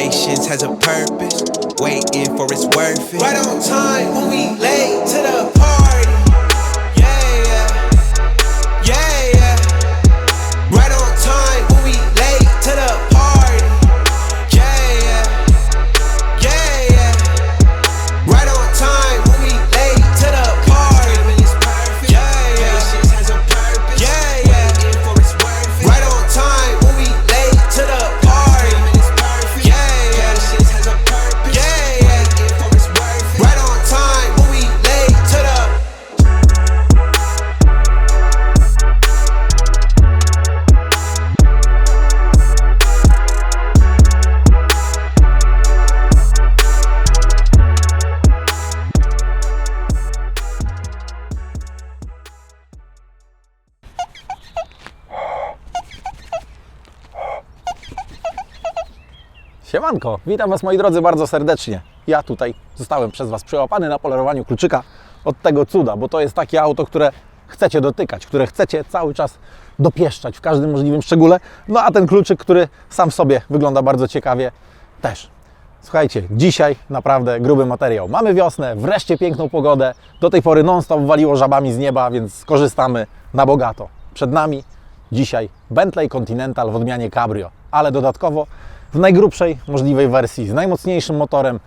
Patience has a purpose, waiting for its worth it. Right on time when we late to the Siemanko, witam Was moi drodzy bardzo serdecznie. Ja tutaj zostałem przez Was przyłapany na polerowaniu kluczyka od tego cuda, bo to jest takie auto, które chcecie dotykać, które chcecie cały czas dopieszczać w każdym możliwym szczególe. No a ten kluczyk, który sam w sobie wygląda bardzo ciekawie, też. Słuchajcie, dzisiaj naprawdę gruby materiał. Mamy wiosnę, wreszcie piękną pogodę. Do tej pory non-stop waliło żabami z nieba, więc skorzystamy na bogato. Przed nami dzisiaj Bentley Continental w odmianie Cabrio, ale dodatkowo w najgrubszej możliwej wersji, z najmocniejszym motorem,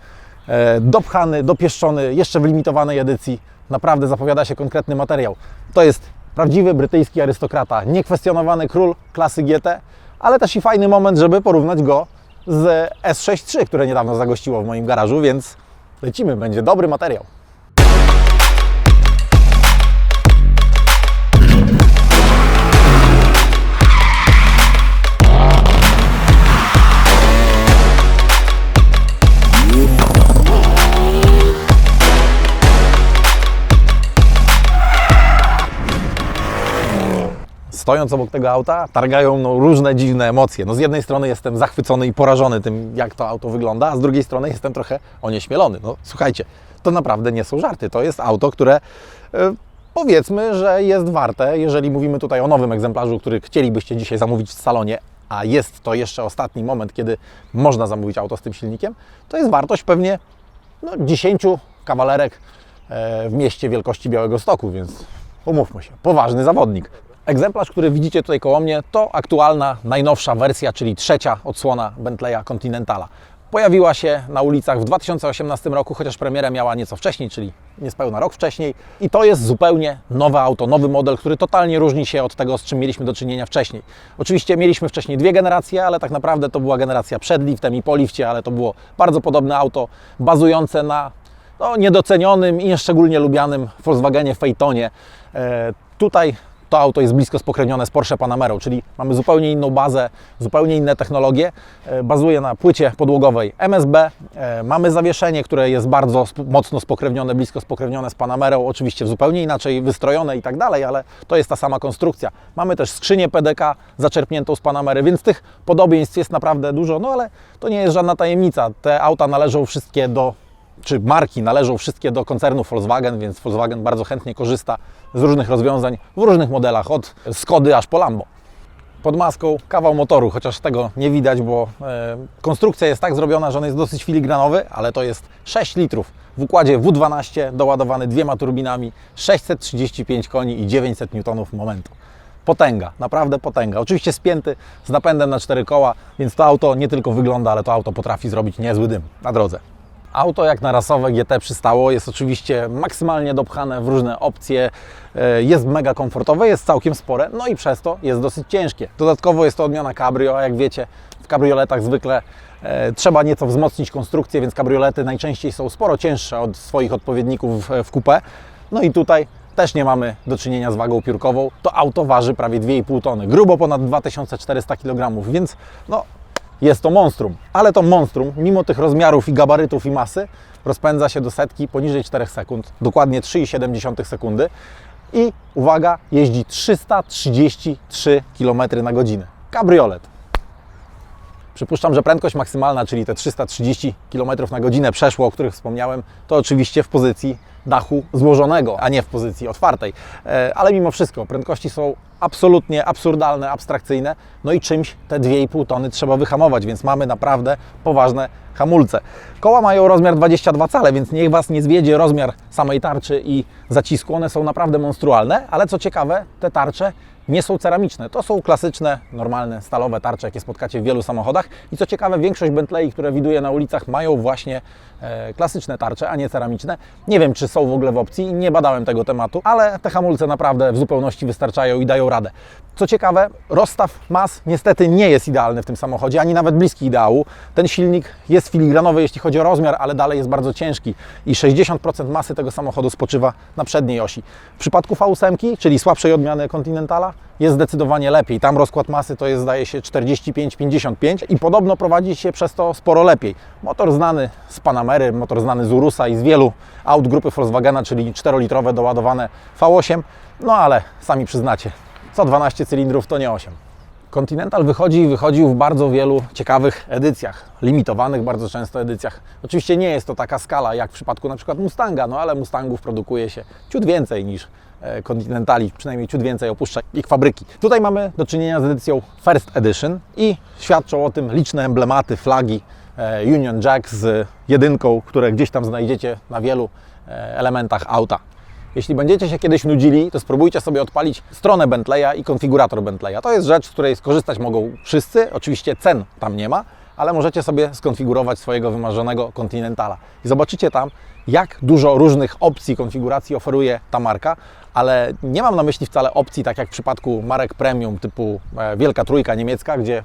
e, dopchany, dopieszczony, jeszcze w limitowanej edycji. Naprawdę zapowiada się konkretny materiał. To jest prawdziwy brytyjski arystokrata, niekwestionowany król klasy GT, ale też i fajny moment, żeby porównać go z S63, które niedawno zagościło w moim garażu, więc lecimy, będzie dobry materiał. Stojąc obok tego auta, targają no, różne dziwne emocje. No, z jednej strony jestem zachwycony i porażony tym, jak to auto wygląda, a z drugiej strony jestem trochę onieśmielony. No, słuchajcie, to naprawdę nie są żarty. To jest auto, które e, powiedzmy, że jest warte, jeżeli mówimy tutaj o nowym egzemplarzu, który chcielibyście dzisiaj zamówić w salonie, a jest to jeszcze ostatni moment, kiedy można zamówić auto z tym silnikiem, to jest wartość pewnie no, 10 kawalerek e, w mieście wielkości Białego Stoku, więc umówmy się, poważny zawodnik. Egzemplarz, który widzicie tutaj koło mnie, to aktualna, najnowsza wersja, czyli trzecia odsłona Bentleya Continentala. Pojawiła się na ulicach w 2018 roku, chociaż premierę miała nieco wcześniej, czyli niespełna rok wcześniej. I to jest zupełnie nowe auto, nowy model, który totalnie różni się od tego, z czym mieliśmy do czynienia wcześniej. Oczywiście mieliśmy wcześniej dwie generacje, ale tak naprawdę to była generacja przed liftem i po lifcie, ale to było bardzo podobne auto, bazujące na no, niedocenionym i nieszczególnie lubianym Volkswagenie Phaetonie. E, tutaj to auto jest blisko spokrewnione z Porsche Panamerą, czyli mamy zupełnie inną bazę, zupełnie inne technologie. E, Bazuje na płycie podłogowej MSB. E, Mamy zawieszenie, które jest bardzo mocno spokrewnione, blisko spokrewnione z Panamerą, oczywiście zupełnie inaczej wystrojone i tak dalej, ale to jest ta sama konstrukcja. Mamy też skrzynię PDK zaczerpniętą z Panamery, więc tych podobieństw jest naprawdę dużo, no ale to nie jest żadna tajemnica. Te auta należą wszystkie do czy marki należą wszystkie do koncernu Volkswagen, więc Volkswagen bardzo chętnie korzysta z różnych rozwiązań w różnych modelach, od Skody aż po Lambo. Pod maską kawał motoru, chociaż tego nie widać, bo e, konstrukcja jest tak zrobiona, że on jest dosyć filigranowy, ale to jest 6 litrów w układzie W12 doładowany dwiema turbinami, 635 koni i 900 Nm momentu. Potęga, naprawdę potęga. Oczywiście spięty z napędem na cztery koła, więc to auto nie tylko wygląda, ale to auto potrafi zrobić niezły dym na drodze. Auto jak na rasowe GT przystało, jest oczywiście maksymalnie dopchane w różne opcje, e, jest mega komfortowe, jest całkiem spore, no i przez to jest dosyć ciężkie. Dodatkowo jest to odmiana cabrio, a jak wiecie, w kabrioletach zwykle e, trzeba nieco wzmocnić konstrukcję, więc kabriolety najczęściej są sporo cięższe od swoich odpowiedników w, w coupé. No i tutaj też nie mamy do czynienia z wagą piórkową. To auto waży prawie 2,5 tony, grubo ponad 2400 kg, więc no, jest to monstrum, ale to monstrum, mimo tych rozmiarów i gabarytów i masy, rozpędza się do setki poniżej 4 sekund, dokładnie 3,7 sekundy i uwaga, jeździ 333 km na godzinę. Kabriolet. Przypuszczam, że prędkość maksymalna, czyli te 330 km na godzinę przeszło, o których wspomniałem, to oczywiście w pozycji dachu złożonego, a nie w pozycji otwartej. E, Ale mimo wszystko prędkości są absolutnie absurdalne, abstrakcyjne, no i czymś te 2,5 tony trzeba wyhamować, więc mamy naprawdę poważne hamulce. Koła mają rozmiar 22 cale, więc niech Was nie zwiedzie rozmiar samej tarczy i zacisku. One są naprawdę monstrualne, ale co ciekawe, te tarcze nie są ceramiczne. To są klasyczne, normalne, stalowe tarcze, jakie spotkacie w wielu samochodach. I co ciekawe, większość Bentley, które widuję na ulicach, mają właśnie e, klasyczne tarcze, a nie ceramiczne. Nie wiem, czy są w ogóle w opcji, nie badałem tego tematu, ale te hamulce naprawdę w zupełności wystarczają i dają radę. Co ciekawe, rozstaw mas niestety nie jest idealny w tym samochodzie, ani nawet bliski ideału. Ten silnik jest filigranowy, jeśli chodzi o rozmiar, ale dalej jest bardzo ciężki i 60% masy tego samochodu spoczywa na przedniej osi. W przypadku V8, czyli słabszej odmiany Continentala, jest zdecydowanie lepiej. Tam rozkład masy to jest zdaje się 45-55 i podobno prowadzi się przez to sporo lepiej. Motor znany z Panamery, motor znany z Urusa i z wielu aut grupy Volkswagena, czyli 4-litrowe doładowane V8, no ale sami przyznacie, co 12 cylindrów to nie 8. Continental wychodzi i wychodził w bardzo wielu ciekawych edycjach, limitowanych bardzo często edycjach. Oczywiście nie jest to taka skala jak w przypadku na przykład Mustanga, no ale Mustangów produkuje się ciut więcej niż e, Continentali, przynajmniej ciut więcej opuszcza ich fabryki. Tutaj mamy do czynienia z edycją First Edition i świadczą o tym liczne emblematy, flagi e, Union Jack z jedynką, które gdzieś tam znajdziecie na wielu e, elementach auta. Jeśli będziecie się kiedyś nudzili, to spróbujcie sobie odpalić stronę Bentleya i konfigurator Bentleya. To jest rzecz, z której skorzystać mogą wszyscy. Oczywiście cen tam nie ma, ale możecie sobie skonfigurować swojego wymarzonego Continentala. I zobaczycie tam, jak dużo różnych opcji konfiguracji oferuje ta marka, ale nie mam na myśli wcale opcji, tak jak w przypadku marek premium typu e, Wielka Trójka niemiecka, gdzie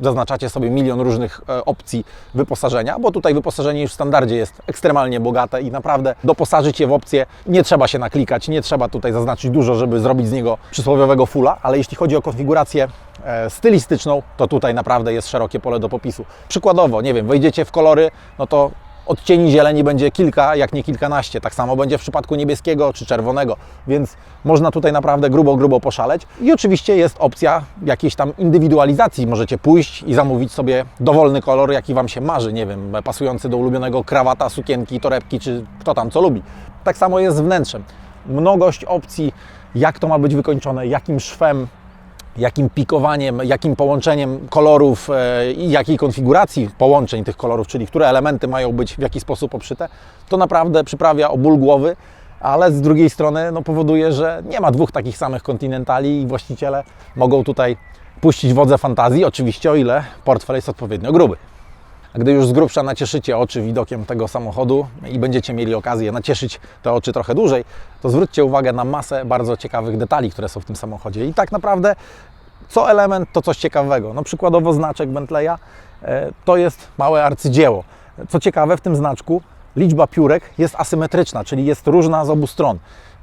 zaznaczacie sobie milion różnych e, opcji wyposażenia, bo tutaj wyposażenie już w standardzie jest ekstremalnie bogate i naprawdę doposażyć je w opcje nie trzeba się naklikać, nie trzeba tutaj zaznaczyć dużo, żeby zrobić z niego przysłowiowego fulla, ale jeśli chodzi o konfigurację e, stylistyczną, to tutaj naprawdę jest szerokie pole do popisu. Przykładowo, nie wiem, wejdziecie w kolory, no to odcieni zieleni będzie kilka, jak nie kilkanaście. Tak samo będzie w przypadku niebieskiego czy czerwonego, więc można tutaj naprawdę grubo, grubo poszaleć. I oczywiście jest opcja jakiejś tam indywidualizacji. Możecie pójść i zamówić sobie dowolny kolor, jaki Wam się marzy, nie wiem, pasujący do ulubionego krawata, sukienki, torebki, czy kto tam co lubi. Tak samo jest z wnętrzem. Mnogość opcji, jak to ma być wykończone, jakim szwem, jakim pikowaniem, jakim połączeniem kolorów e, i jakiej konfiguracji połączeń tych kolorów, czyli które elementy mają być w jaki sposób obszyte, to naprawdę przyprawia o ból głowy, ale z drugiej strony no, powoduje, że nie ma dwóch takich samych kontynentali i właściciele mogą tutaj puścić wodze fantazji, oczywiście o ile portfel jest odpowiednio gruby. A gdy już z grubsza nacieszycie oczy widokiem tego samochodu i będziecie mieli okazję nacieszyć te oczy trochę dłużej, to zwróćcie uwagę na masę bardzo ciekawych detali, które są w tym samochodzie. I tak naprawdę co element to coś ciekawego. No przykładowo znaczek Bentleya e, to jest małe arcydzieło. Co ciekawe, w tym znaczku liczba piórek jest asymetryczna, czyli jest różna z obu stron.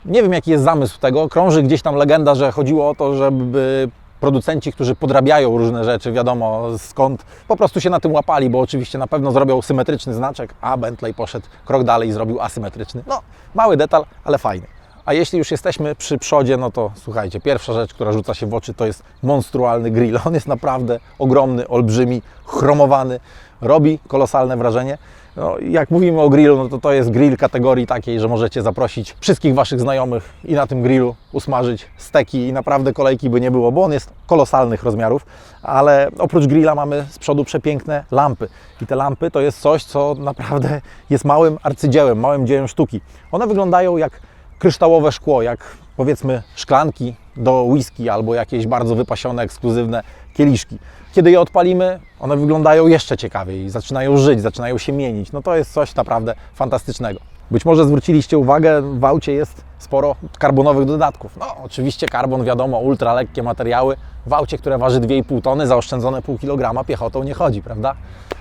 Nie wiem, jaki jest zamysł tego. Krąży gdzieś tam legenda, że chodziło o to, żeby producenci, którzy podrabiają różne rzeczy, wiadomo skąd, po prostu się na tym łapali, bo oczywiście na pewno zrobią symetryczny znaczek, a Bentley poszedł krok dalej i zrobił asymetryczny. No, mały detal, ale fajny. A jeśli już jesteśmy przy przodzie, no to słuchajcie, pierwsza rzecz, która rzuca się w oczy, to jest monstrualny grill. On jest naprawdę ogromny, olbrzymi, chromowany, robi kolosalne wrażenie. No, jak mówimy o grillu, no to to jest grill kategorii takiej, że możecie zaprosić wszystkich Waszych znajomych i na tym grillu usmażyć steki i naprawdę kolejki by nie było, bo on jest kolosalnych rozmiarów, ale oprócz grilla mamy z przodu przepiękne lampy i te lampy to jest coś, co naprawdę jest małym arcydziełem, małym dziełem sztuki. One wyglądają jak kryształowe szkło, jak powiedzmy szklanki do whisky albo jakieś bardzo wypasione, ekskluzywne kieliszki. Kiedy je odpalimy, one wyglądają jeszcze ciekawiej, zaczynają żyć, zaczynają się mienić. No to jest coś naprawdę fantastycznego. Być może zwróciliście uwagę, w aucie jest sporo karbonowych dodatków. No, oczywiście karbon, wiadomo, ultra lekkie materiały. W aucie, które waży 2,5 tony, zaoszczędzone pół kilograma, piechotą nie chodzi, prawda?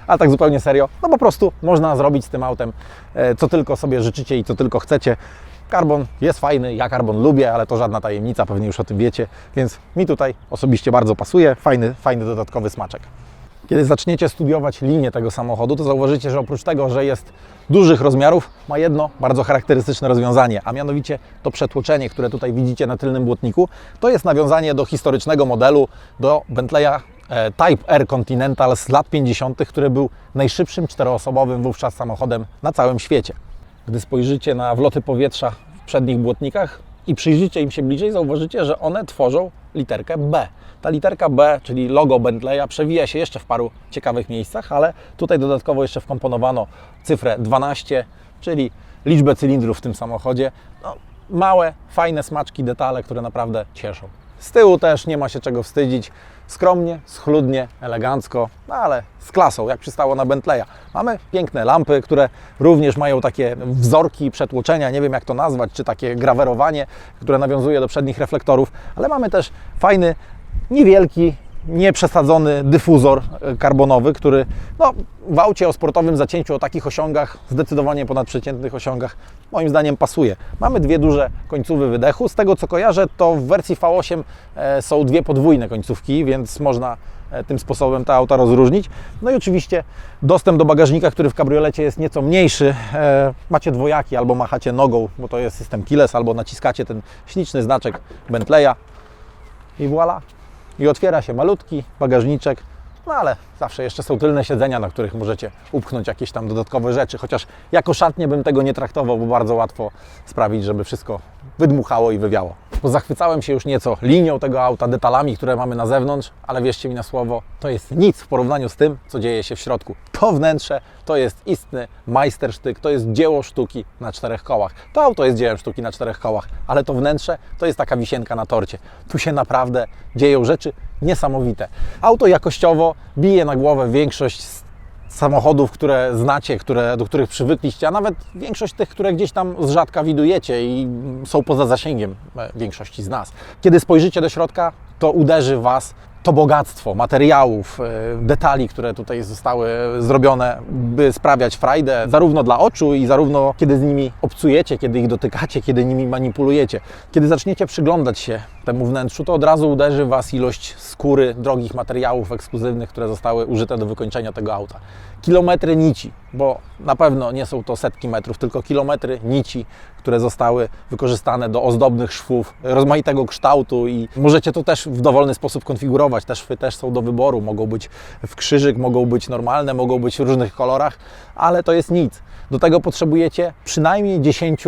A tak zupełnie serio, no po prostu można zrobić z tym autem e, co tylko sobie życzycie i co tylko chcecie. Karbon jest fajny, ja karbon lubię, ale to żadna tajemnica, pewnie już o tym wiecie, więc mi tutaj osobiście bardzo pasuje, fajny, fajny dodatkowy smaczek. Kiedy zaczniecie studiować linię tego samochodu, to zauważycie, że oprócz tego, że jest dużych rozmiarów, ma jedno bardzo charakterystyczne rozwiązanie, a mianowicie to przetłoczenie, które tutaj widzicie na tylnym błotniku, to jest nawiązanie do historycznego modelu, do Bentleya e, Type R Continental z lat 50., który był najszybszym czteroosobowym wówczas samochodem na całym świecie. Gdy spojrzycie na wloty powietrza w przednich błotnikach i przyjrzycie im się bliżej, zauważycie, że one tworzą literkę B. Ta literka B, czyli logo Bentleya, przewija się jeszcze w paru ciekawych miejscach, ale tutaj dodatkowo jeszcze wkomponowano cyfrę 12, czyli liczbę cylindrów w tym samochodzie. No, małe, fajne smaczki, detale, które naprawdę cieszą. Z tyłu też nie ma się czego wstydzić. Skromnie, schludnie, elegancko, no ale z klasą, jak przystało na Bentleya. Mamy piękne lampy, które również mają takie wzorki przetłoczenia, nie wiem jak to nazwać, czy takie grawerowanie, które nawiązuje do przednich reflektorów, ale mamy też fajny, niewielki, nieprzesadzony dyfuzor e, karbonowy, który no, w aucie o sportowym zacięciu o takich osiągach, zdecydowanie ponadprzeciętnych osiągach, moim zdaniem pasuje. Mamy dwie duże końcówy wydechu. Z tego co kojarzę, to w wersji V8 e, są dwie podwójne końcówki, więc można e, tym sposobem te auta rozróżnić. No i oczywiście dostęp do bagażnika, który w kabriolecie jest nieco mniejszy. Macie dwojaki, albo machacie nogą, bo to jest system keyless, albo naciskacie ten śliczny znaczek Bentleya i voilà. I otwiera się malutki bagażniczek, no ale zawsze jeszcze są tylne siedzenia, na których możecie upchnąć jakieś tam dodatkowe rzeczy, chociaż jako szatnie bym tego nie traktował, bo bardzo łatwo sprawić, żeby wszystko wydmuchało i wywiało. Bo zachwycałem się już nieco linią tego auta, detalami, które mamy na zewnątrz, ale wierzcie mi na słowo, to jest nic w porównaniu z tym, co dzieje się w środku. To wnętrze to jest istny majstersztyk, to jest dzieło sztuki na czterech kołach. To auto jest dziełem sztuki na czterech kołach, ale to wnętrze to jest taka wisienka na torcie. Tu się naprawdę dzieją rzeczy niesamowite. Auto jakościowo bije na głowę większość samochodów, które znacie, które, do których przywykliście, a nawet większość tych, które gdzieś tam z rzadka widujecie i są poza zasięgiem e, większości z nas. Kiedy spojrzycie do środka, to uderzy Was to bogactwo materiałów, e, detali, które tutaj zostały zrobione, by sprawiać frajdę zarówno dla oczu i zarówno kiedy z nimi obcujecie, kiedy ich dotykacie, kiedy nimi manipulujecie. Kiedy zaczniecie przyglądać się temu wnętrzu, to od razu uderzy Was ilość skóry, drogich materiałów ekskluzywnych, które zostały użyte do wykończenia tego auta. Kilometry nici, bo na pewno nie są to setki metrów, tylko kilometry nici, które zostały wykorzystane do ozdobnych szwów rozmaitego kształtu i możecie to też w dowolny sposób konfigurować. Te szwy też są do wyboru, mogą być w krzyżyk, mogą być normalne, mogą być w różnych kolorach, ale to jest nic. Do tego potrzebujecie przynajmniej 10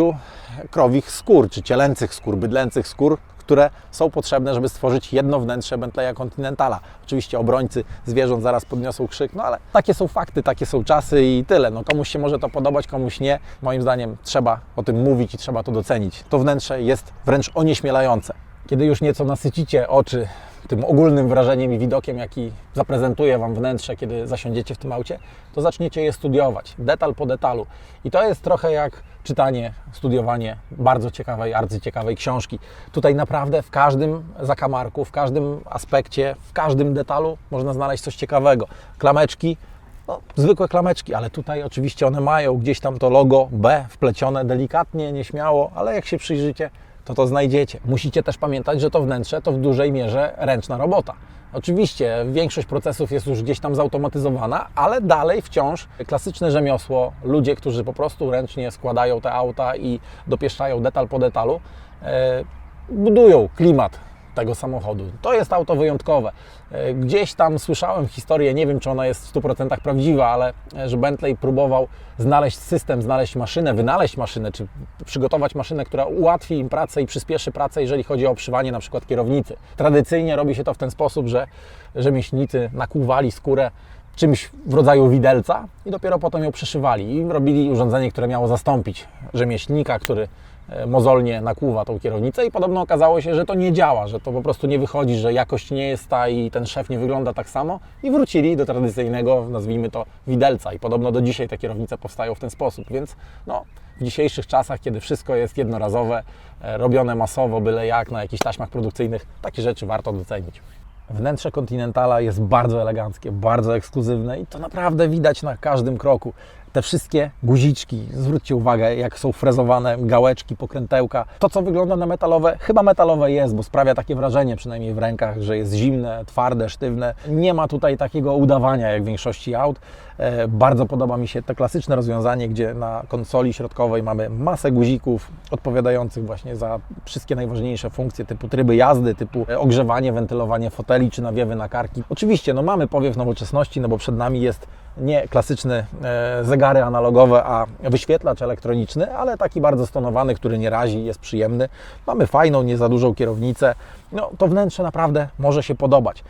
krowich skór, czy cielęcych skór, bydlęcych skór, które są potrzebne, żeby stworzyć jedno wnętrze Bentleya Continentala. Oczywiście obrońcy zwierząt zaraz podniosą krzyk, no ale takie są fakty, takie są czasy i tyle. No komuś się może to podobać, komuś nie. Moim zdaniem trzeba o tym mówić i trzeba to docenić. To wnętrze jest wręcz onieśmielające. Kiedy już nieco nasycicie oczy tym ogólnym wrażeniem i widokiem, jaki zaprezentuje Wam wnętrze, kiedy zasiądziecie w tym aucie, to zaczniecie je studiować, detal po detalu. I to jest trochę jak czytanie, studiowanie bardzo ciekawej, arcyciekawej książki. Tutaj naprawdę w każdym zakamarku, w każdym aspekcie, w każdym detalu można znaleźć coś ciekawego. Klameczki, no, zwykłe klameczki, ale tutaj oczywiście one mają gdzieś tam to logo B wplecione delikatnie, nieśmiało, ale jak się przyjrzycie, to to znajdziecie. Musicie też pamiętać, że to wnętrze to w dużej mierze ręczna robota. Oczywiście większość procesów jest już gdzieś tam zautomatyzowana, ale dalej wciąż klasyczne rzemiosło, ludzie, którzy po prostu ręcznie składają te auta i dopieszczają detal po detalu, e, budują klimat tego samochodu. To jest auto wyjątkowe. E, Gdzieś tam słyszałem historię, nie wiem czy ona jest w 100% prawdziwa, ale e, że Bentley próbował znaleźć system, znaleźć maszynę, wynaleźć maszynę, czy przygotować maszynę, która ułatwi im pracę i przyspieszy pracę, jeżeli chodzi o obszywanie na przykład kierownicy. Tradycyjnie robi się to w ten sposób, że rzemieślnicy nakłuwali skórę czymś w rodzaju widelca i dopiero potem ją przeszywali i robili urządzenie, które miało zastąpić rzemieślnika, który mozolnie nakłuwa tą kierownicę i podobno okazało się, że to nie działa, że to po prostu nie wychodzi, że jakość nie jest ta i ten szef nie wygląda tak samo i wrócili do tradycyjnego, nazwijmy to, widelca i podobno do dzisiaj te kierownice powstają w ten sposób, więc no, w dzisiejszych czasach, kiedy wszystko jest jednorazowe, e, robione masowo, byle jak na jakichś taśmach produkcyjnych, takie rzeczy warto docenić. Wnętrze Continentala jest bardzo eleganckie, bardzo ekskluzywne i to naprawdę widać na każdym kroku. Te wszystkie guziczki, zwróćcie uwagę, jak są frezowane gałeczki, pokrętełka. To, co wygląda na metalowe, chyba metalowe jest, bo sprawia takie wrażenie, przynajmniej w rękach, że jest zimne, twarde, sztywne. Nie ma tutaj takiego udawania jak w większości aut. E, Bardzo podoba mi się to klasyczne rozwiązanie, gdzie na konsoli środkowej mamy masę guzików odpowiadających właśnie za wszystkie najważniejsze funkcje typu tryby jazdy, typu e, ogrzewanie, wentylowanie foteli czy nawiewy na karki. Oczywiście, no mamy powiew nowoczesności, no bo przed nami jest nie klasyczny e, zegary analogowe, a wyświetlacz elektroniczny, ale taki bardzo stonowany, który nie razi, jest przyjemny. Mamy fajną, nie za dużą kierownicę. No, to wnętrze naprawdę może się podobać.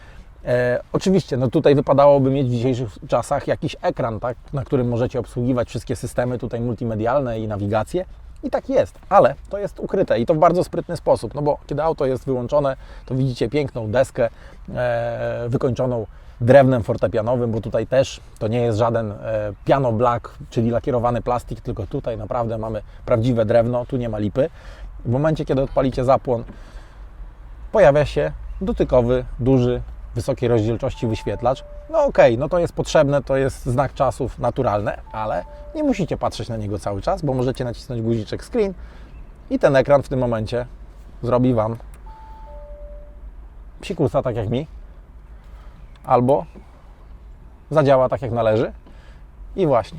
E, oczywiście, no tutaj wypadałoby mieć w dzisiejszych czasach jakiś ekran, tak, na którym możecie obsługiwać wszystkie systemy tutaj multimedialne i nawigację. I tak jest, ale to jest ukryte i to w bardzo sprytny sposób, no bo kiedy auto jest wyłączone, to widzicie piękną deskę e, wykończoną drewnem fortepianowym, bo tutaj też to nie jest żaden e, piano black, czyli lakierowany plastik, tylko tutaj naprawdę mamy prawdziwe drewno, tu nie ma lipy. W momencie, kiedy odpalicie zapłon, pojawia się dotykowy, duży, wysokiej rozdzielczości wyświetlacz. No okej, no to jest potrzebne, to jest znak czasów naturalne, ale nie musicie patrzeć na niego cały czas, bo możecie nacisnąć guziczek screen i ten ekran w tym momencie zrobi Wam psikusa tak jak mi, albo zadziała tak jak należy i właśnie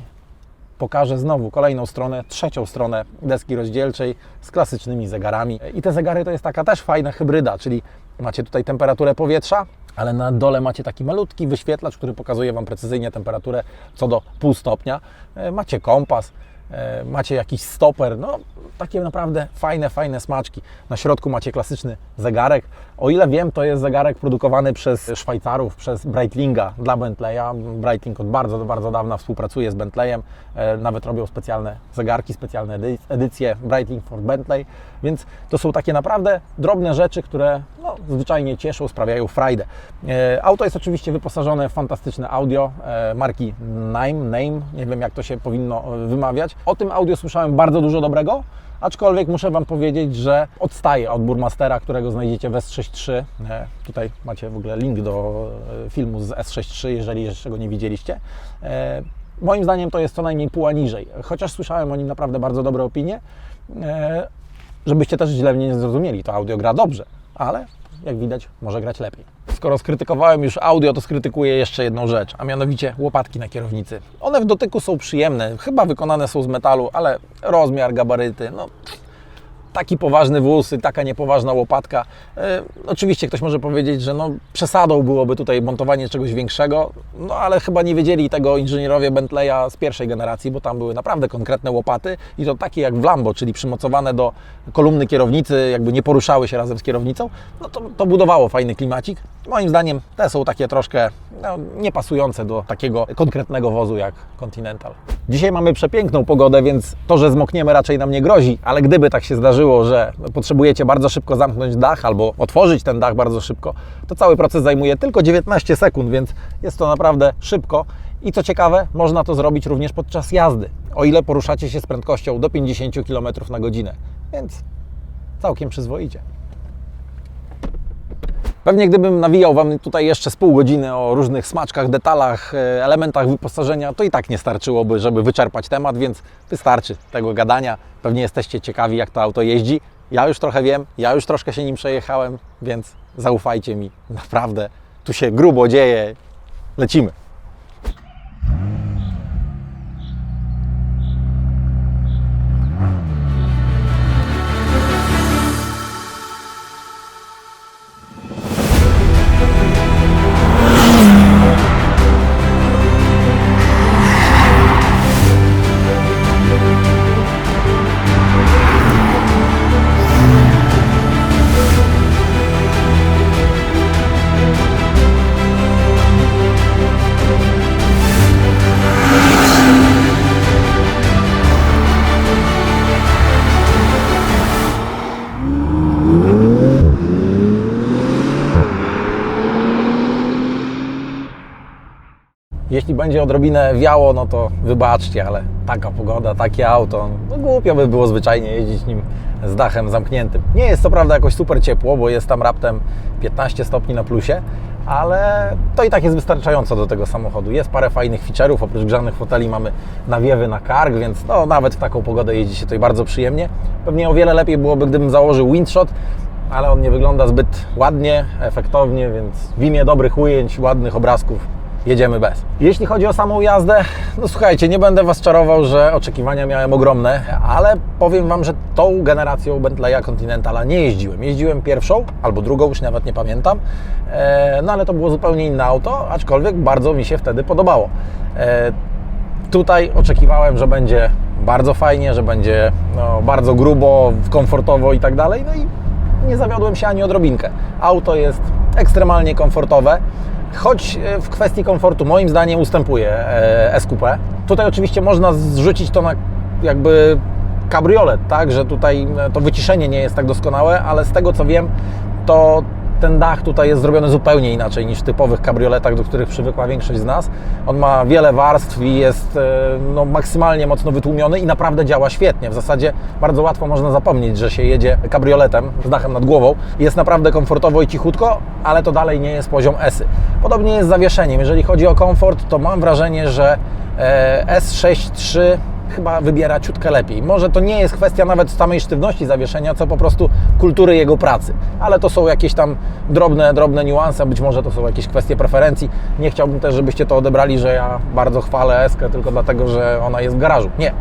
pokażę znowu kolejną stronę, trzecią stronę deski rozdzielczej z klasycznymi zegarami. I te zegary to jest taka też fajna hybryda, czyli macie tutaj temperaturę powietrza, ale na dole macie taki malutki wyświetlacz, który pokazuje Wam precyzyjnie temperaturę co do pół stopnia. E, Macie kompas, e, macie jakiś stoper, no takie naprawdę fajne, fajne smaczki. Na środku macie klasyczny zegarek. O ile wiem, to jest zegarek produkowany przez Szwajcarów, przez Breitlinga dla Bentleya. Breitling od bardzo, bardzo dawna współpracuje z Bentleyem. E, Nawet robią specjalne zegarki, specjalne edy- edycje Breitling for Bentley. Więc to są takie naprawdę drobne rzeczy, które zwyczajnie cieszą, sprawiają frajdę. E, Auto jest oczywiście wyposażone w fantastyczne audio e, marki Nime, Name, nie wiem jak to się powinno e, wymawiać. O tym audio słyszałem bardzo dużo dobrego, aczkolwiek muszę Wam powiedzieć, że odstaje od Burmastera, którego znajdziecie w S63. E, Tutaj macie w ogóle link do filmu z S63, jeżeli jeszcze go nie widzieliście. Moim zdaniem to jest co najmniej pół niżej, chociaż słyszałem o nim naprawdę bardzo dobre opinie. Żebyście też źle mnie nie zrozumieli, to audio gra dobrze, ale jak widać może grać lepiej. Skoro skrytykowałem już audio, to skrytykuję jeszcze jedną rzecz, a mianowicie łopatki na kierownicy. One w dotyku są przyjemne, chyba wykonane są z metalu, ale rozmiar, gabaryty, no taki poważny wóz i taka niepoważna łopatka. E, oczywiście ktoś może powiedzieć, że no, przesadą byłoby tutaj montowanie czegoś większego, no ale chyba nie wiedzieli tego inżynierowie Bentleya z pierwszej generacji, bo tam były naprawdę konkretne łopaty i to takie jak w Lambo, czyli przymocowane do kolumny kierownicy, jakby nie poruszały się razem z kierownicą, no to, to budowało fajny klimacik. Moim zdaniem te są takie troszkę no, niepasujące do takiego konkretnego wozu jak Continental. Dzisiaj mamy przepiękną pogodę, więc to, że zmokniemy raczej nam nie grozi, ale gdyby tak się zdarzyło, że potrzebujecie bardzo szybko zamknąć dach albo otworzyć ten dach bardzo szybko, to cały proces zajmuje tylko 19 sekund, więc jest to naprawdę szybko. I co ciekawe, można to zrobić również podczas jazdy, o ile poruszacie się z prędkością do 50 km na godzinę, więc całkiem przyzwoicie. Pewnie gdybym nawijał Wam tutaj jeszcze z pół godziny o różnych smaczkach, detalach, e, elementach wyposażenia, to i tak nie starczyłoby, żeby wyczerpać temat, więc wystarczy tego gadania. Pewnie jesteście ciekawi, jak to auto jeździ. Ja już trochę wiem, ja już troszkę się nim przejechałem, więc zaufajcie mi, naprawdę tu się grubo dzieje. Lecimy. Odrobinę wiało, no to wybaczcie, ale taka pogoda, takie auto, no głupio by było zwyczajnie jeździć nim z dachem zamkniętym. Nie jest to prawda jakoś super ciepło, bo jest tam raptem 15 stopni na plusie, ale to i tak jest wystarczająco do tego samochodu. Jest parę fajnych feature'ów, oprócz grzanych foteli mamy nawiewy na kark, więc no, nawet w taką pogodę jeździ się tutaj bardzo przyjemnie. Pewnie o wiele lepiej byłoby, gdybym założył windshot, ale on nie wygląda zbyt ładnie, efektownie, więc w imię dobrych ujęć, ładnych obrazków jedziemy bez. Jeśli chodzi o samą jazdę, no słuchajcie, nie będę Was czarował, że oczekiwania miałem ogromne, ale powiem Wam, że tą generacją Bentleya Continentala nie jeździłem. Jeździłem pierwszą albo drugą, już nawet nie pamiętam, e, no ale to było zupełnie inne auto, aczkolwiek bardzo mi się wtedy podobało. E, Tutaj oczekiwałem, że będzie bardzo fajnie, że będzie no, bardzo grubo, komfortowo i tak dalej. No i nie zawiodłem się ani odrobinkę. Auto jest ekstremalnie komfortowe, choć e, w kwestii komfortu moim zdaniem ustępuje e, SQP. Tutaj oczywiście można zrzucić to na jakby kabriolet, tak, że tutaj e, to wyciszenie nie jest tak doskonałe, ale z tego co wiem, to ten dach tutaj jest zrobiony zupełnie inaczej niż w typowych kabrioletach, do których przywykła większość z nas. On ma wiele warstw i jest e, no, maksymalnie mocno wytłumiony i naprawdę działa świetnie. W zasadzie bardzo łatwo można zapomnieć, że się jedzie kabrioletem z dachem nad głową. Jest naprawdę komfortowo i cichutko, ale to dalej nie jest poziom S-y. Podobnie jest z zawieszeniem. Jeżeli chodzi o komfort, to mam wrażenie, że e, S63 chyba wybiera ciutkę lepiej. Może to nie jest kwestia nawet samej sztywności zawieszenia, co po prostu kultury jego pracy, ale to są jakieś tam drobne, drobne niuanse, być może to są jakieś kwestie preferencji. Nie chciałbym też, żebyście to odebrali, że ja bardzo chwalę Eskę tylko dlatego, że ona jest w garażu. Nie.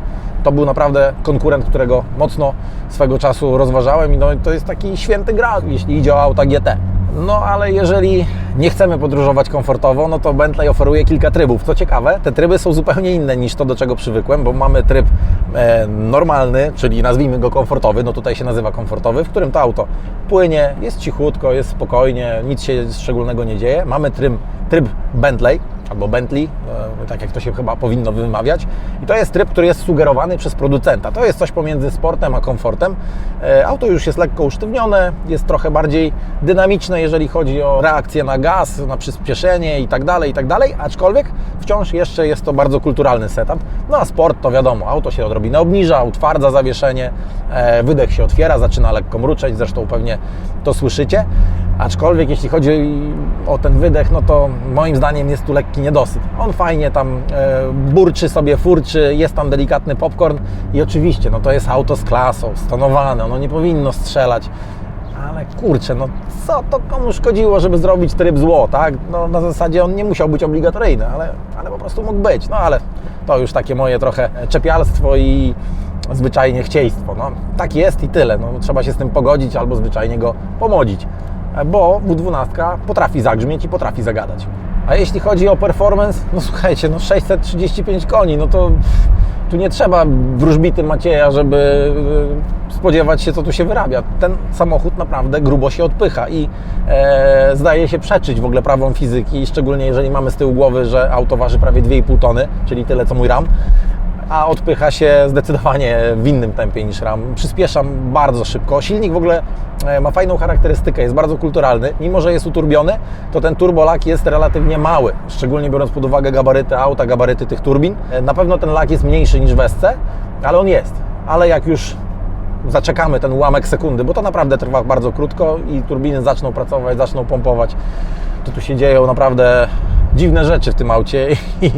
To był naprawdę konkurent, którego mocno swego czasu rozważałem i no, to jest taki święty gral, jeśli idzie o auta GT. No ale jeżeli nie chcemy podróżować komfortowo, no to Bentley oferuje kilka trybów. Co ciekawe, te tryby są zupełnie inne niż to, do czego przywykłem, bo mamy tryb e, normalny, czyli nazwijmy go komfortowy, no tutaj się nazywa komfortowy, w którym to auto płynie, jest cichutko, jest spokojnie, nic się szczególnego nie dzieje. Mamy tryb, tryb Bentley, albo Bentley, e, tak jak to się chyba powinno wymawiać. I to jest tryb, który jest sugerowany przez producenta. To jest coś pomiędzy sportem a komfortem. E, Auto już jest lekko usztywnione, jest trochę bardziej dynamiczne, jeżeli chodzi o reakcję na gaz, na przyspieszenie i tak dalej, i tak aczkolwiek wciąż jeszcze jest to bardzo kulturalny setup. No a sport to wiadomo, auto się odrobinę obniża, utwardza zawieszenie, e, wydech się otwiera, zaczyna lekko mruczeć, zresztą pewnie to słyszycie. Aczkolwiek jeśli chodzi o ten wydech, no to moim zdaniem jest tu lekki niedosyt. On fajnie tam e, burczy sobie, furczy, jest tam delikatny popcorn i oczywiście, no to jest auto z klasą, stonowane, ono nie powinno strzelać. Ale kurczę, no co to komu szkodziło, żeby zrobić tryb zło, tak? No na zasadzie on nie musiał być obligatoryjny, ale, ale po prostu mógł być. No ale to już takie moje trochę czepialstwo i zwyczajnie chcieństwo. No, tak jest i tyle. No, trzeba się z tym pogodzić albo zwyczajnie go pomodzić bo W12 potrafi zagrzmieć i potrafi zagadać. A jeśli chodzi o performance, no słuchajcie, no 635 koni, no to tu nie trzeba wróżbity Macieja, żeby e, spodziewać się, co tu się wyrabia. Ten samochód naprawdę grubo się odpycha i e, zdaje się przeczyć w ogóle prawom fizyki, szczególnie jeżeli mamy z tyłu głowy, że auto waży prawie 2,5 tony, czyli tyle co mój RAM a odpycha się zdecydowanie w innym tempie niż RAM. Przyspieszam bardzo szybko. Silnik w ogóle e, ma fajną charakterystykę, jest bardzo kulturalny. Mimo, że jest uturbiony, to ten turbolak jest relatywnie mały, szczególnie biorąc pod uwagę gabaryty auta, gabaryty tych turbin. E, Na pewno ten lak jest mniejszy niż w SC, ale on jest. Ale jak już zaczekamy ten ułamek sekundy, bo to naprawdę trwa bardzo krótko i turbiny zaczną pracować, zaczną pompować, to tu się dzieją naprawdę dziwne rzeczy w tym aucie i,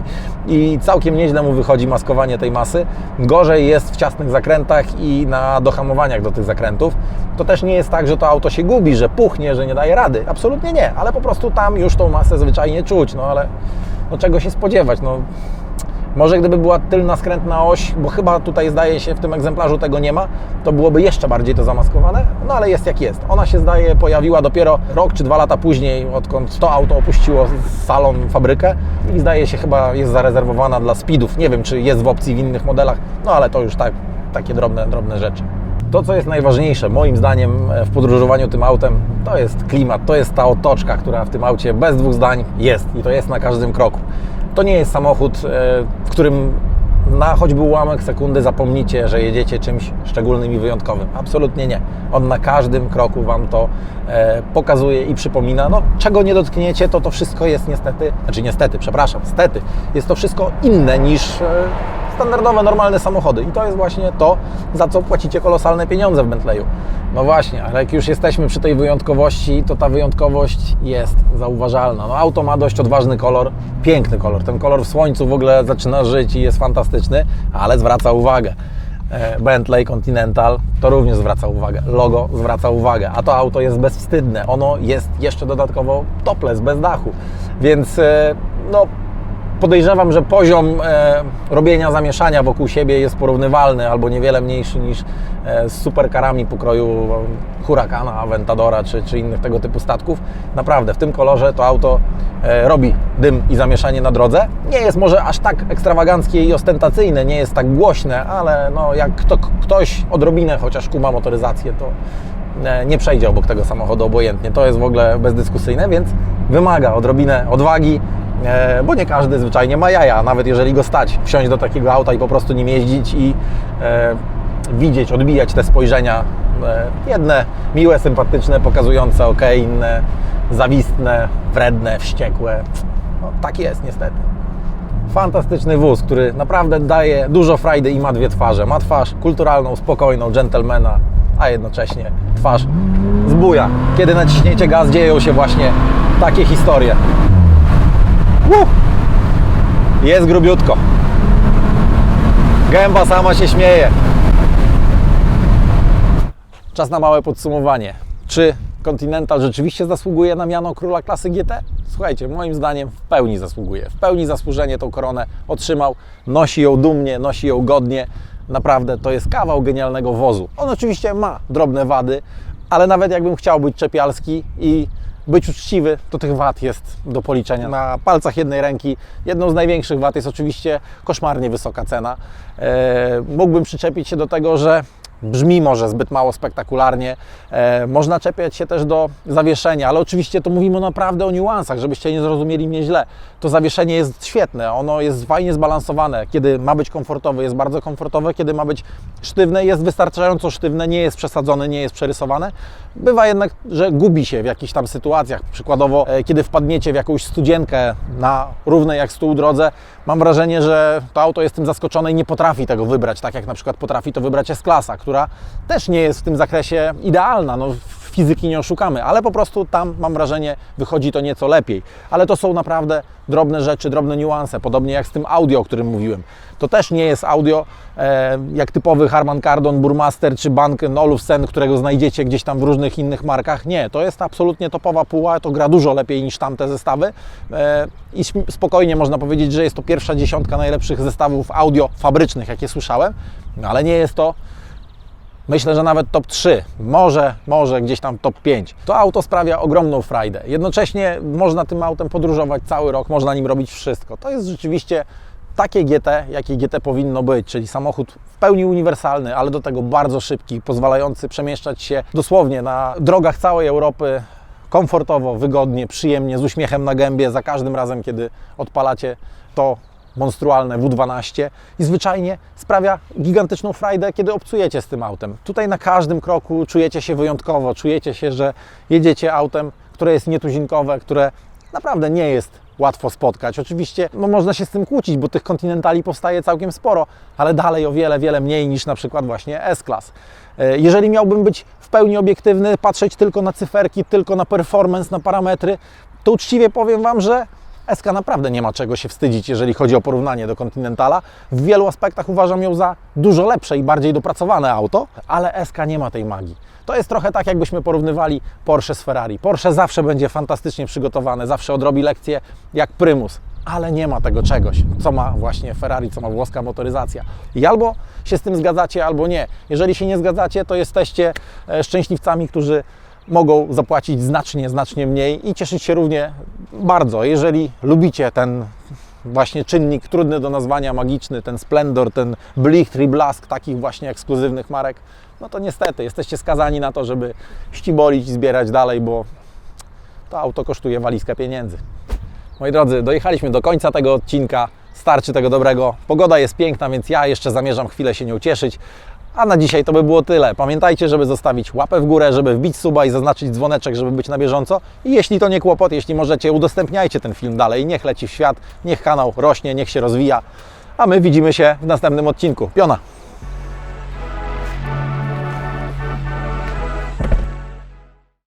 i całkiem nieźle mu wychodzi maskowanie tej masy. Gorzej jest w ciasnych zakrętach i na dohamowaniach do tych zakrętów. To też nie jest tak, że to auto się gubi, że puchnie, że nie daje rady. Absolutnie nie, ale po prostu tam już tą masę zwyczajnie czuć. No ale no, czego się spodziewać? No, może gdyby była tylna skrętna oś, bo chyba tutaj zdaje się w tym egzemplarzu tego nie ma, to byłoby jeszcze bardziej to zamaskowane, no ale jest jak jest. Ona się zdaje pojawiła dopiero rok czy dwa lata później, odkąd to auto opuściło salon, fabrykę i zdaje się chyba jest zarezerwowana dla speedów. Nie wiem, czy jest w opcji w innych modelach, no ale to już tak, takie drobne, drobne rzeczy. To, co jest najważniejsze moim zdaniem w podróżowaniu tym autem, to jest klimat, to jest ta otoczka, która w tym aucie bez dwóch zdań jest i to jest na każdym kroku. To nie jest samochód, e, w którym na choćby ułamek sekundy zapomnicie, że jedziecie czymś szczególnym i wyjątkowym. Absolutnie nie. On na każdym kroku Wam to e, pokazuje i przypomina. No, czego nie dotkniecie, to to wszystko jest niestety, znaczy niestety, przepraszam, stety, jest to wszystko inne niż e, standardowe, normalne samochody. I to jest właśnie to, za co płacicie kolosalne pieniądze w Bentleyu. No właśnie, ale jak już jesteśmy przy tej wyjątkowości, to ta wyjątkowość jest zauważalna. No, auto ma dość odważny kolor, piękny kolor. Ten kolor w słońcu w ogóle zaczyna żyć i jest fantastyczny, ale zwraca uwagę. E, Bentley Continental to również zwraca uwagę. Logo zwraca uwagę, a to auto jest bezwstydne. Ono jest jeszcze dodatkowo topless, bez dachu. Więc e, no, podejrzewam, że poziom e, robienia zamieszania wokół siebie jest porównywalny albo niewiele mniejszy niż e, z superkarami pokroju e, Huracana, Aventadora czy, czy innych tego typu statków. Naprawdę, w tym kolorze to auto e, robi dym i zamieszanie na drodze. Nie jest może aż tak ekstrawaganckie i ostentacyjne, nie jest tak głośne, ale no, jak kto, ktoś odrobinę chociaż kuma motoryzację, to e, nie przejdzie obok tego samochodu obojętnie. To jest w ogóle bezdyskusyjne, więc wymaga odrobinę odwagi, bo nie każdy zwyczajnie ma jaja, nawet jeżeli go stać, wsiąść do takiego auta i po prostu nim jeździć i e, widzieć, odbijać te spojrzenia. E, jedne miłe, sympatyczne, pokazujące ok, inne zawistne, wredne, wściekłe. No, tak jest niestety. Fantastyczny wóz, który naprawdę daje dużo frajdy i ma dwie twarze. Ma twarz kulturalną, spokojną, dżentelmena, a jednocześnie twarz zbuja. Kiedy naciśniecie gaz, dzieją się właśnie takie historie. Uh! Jest grubiutko. Gęba sama się śmieje. Czas na małe podsumowanie. Czy Continental rzeczywiście zasługuje na miano króla klasy GT? Słuchajcie, moim zdaniem w pełni zasługuje. W pełni zasłużenie tą koronę otrzymał. Nosi ją dumnie, nosi ją godnie. Naprawdę to jest kawał genialnego wozu. On oczywiście ma drobne wady, ale nawet jakbym chciał być czepialski i być uczciwy, to tych wad jest do policzenia na palcach jednej ręki. Jedną z największych wad jest oczywiście koszmarnie wysoka cena. E, mógłbym przyczepić się do tego, że brzmi może zbyt mało spektakularnie. E, można czepiać się też do zawieszenia, ale oczywiście to mówimy naprawdę o niuansach, żebyście nie zrozumieli mnie źle. To zawieszenie jest świetne, ono jest fajnie zbalansowane. Kiedy ma być komfortowe, jest bardzo komfortowe, kiedy ma być sztywne, jest wystarczająco sztywne, nie jest przesadzone, nie jest przerysowane. Bywa jednak, że gubi się w jakichś tam sytuacjach. Przykładowo, e, kiedy wpadniecie w jakąś studzienkę na równej jak stół drodze, mam wrażenie, że to auto jest tym zaskoczone i nie potrafi tego wybrać, tak jak na przykład potrafi to wybrać S-klasa, która też nie jest w tym zakresie idealna. No, fizyki nie oszukamy, ale po prostu tam mam wrażenie, wychodzi to nieco lepiej. Ale to są naprawdę drobne rzeczy, drobne niuanse, podobnie jak z tym audio, o którym mówiłem. To też nie jest audio e, jak typowy Harman Kardon, Burmaster czy Bank Olufsen, którego znajdziecie gdzieś tam w różnych innych markach. Nie, to jest absolutnie topowa puła, to gra dużo lepiej niż tamte zestawy e, i spokojnie można powiedzieć, że jest to pierwsza dziesiątka najlepszych zestawów audio fabrycznych, jakie słyszałem, no, ale nie jest to Myślę, że nawet top 3, może, może gdzieś tam top 5. To auto sprawia ogromną frajdę. Jednocześnie można tym autem podróżować cały rok, można nim robić wszystko. To jest rzeczywiście takie GT, jakie GT powinno być, czyli samochód w pełni uniwersalny, ale do tego bardzo szybki, pozwalający przemieszczać się dosłownie na drogach całej Europy komfortowo, wygodnie, przyjemnie, z uśmiechem na gębie za każdym razem, kiedy odpalacie to monstrualne W12 i zwyczajnie sprawia gigantyczną frajdę, kiedy obcujecie z tym autem. Tutaj na każdym kroku czujecie się wyjątkowo, czujecie się, że jedziecie autem, które jest nietuzinkowe, które naprawdę nie jest łatwo spotkać. Oczywiście no, można się z tym kłócić, bo tych kontynentali powstaje całkiem sporo, ale dalej o wiele, wiele mniej niż na przykład właśnie S-Class. E, Jeżeli miałbym być w pełni obiektywny, patrzeć tylko na cyferki, tylko na performance, na parametry, to uczciwie powiem Wam, że SK naprawdę nie ma czego się wstydzić, jeżeli chodzi o porównanie do Continentala. W wielu aspektach uważam ją za dużo lepsze i bardziej dopracowane auto, ale SK nie ma tej magii. To jest trochę tak, jakbyśmy porównywali Porsche z Ferrari. Porsche zawsze będzie fantastycznie przygotowane, zawsze odrobi lekcję jak Prymus, ale nie ma tego czegoś, co ma właśnie Ferrari, co ma włoska motoryzacja. I albo się z tym zgadzacie, albo nie. Jeżeli się nie zgadzacie, to jesteście e, szczęśliwcami, którzy mogą zapłacić znacznie, znacznie mniej i cieszyć się równie bardzo. Jeżeli lubicie ten właśnie czynnik trudny do nazwania, magiczny, ten splendor, ten blichtr i blask takich właśnie ekskluzywnych marek, no to niestety jesteście skazani na to, żeby ścibolić i zbierać dalej, bo to auto kosztuje walizkę pieniędzy. Moi drodzy, dojechaliśmy do końca tego odcinka. Starczy tego dobrego. Pogoda jest piękna, więc ja jeszcze zamierzam chwilę się nią cieszyć. A na dzisiaj to by było tyle. Pamiętajcie, żeby zostawić łapę w górę, żeby wbić suba i zaznaczyć dzwoneczek, żeby być na bieżąco. I jeśli to nie kłopot, jeśli możecie, udostępniajcie ten film dalej. Niech leci w świat, niech kanał rośnie, niech się rozwija. A my widzimy się w następnym odcinku. Piona!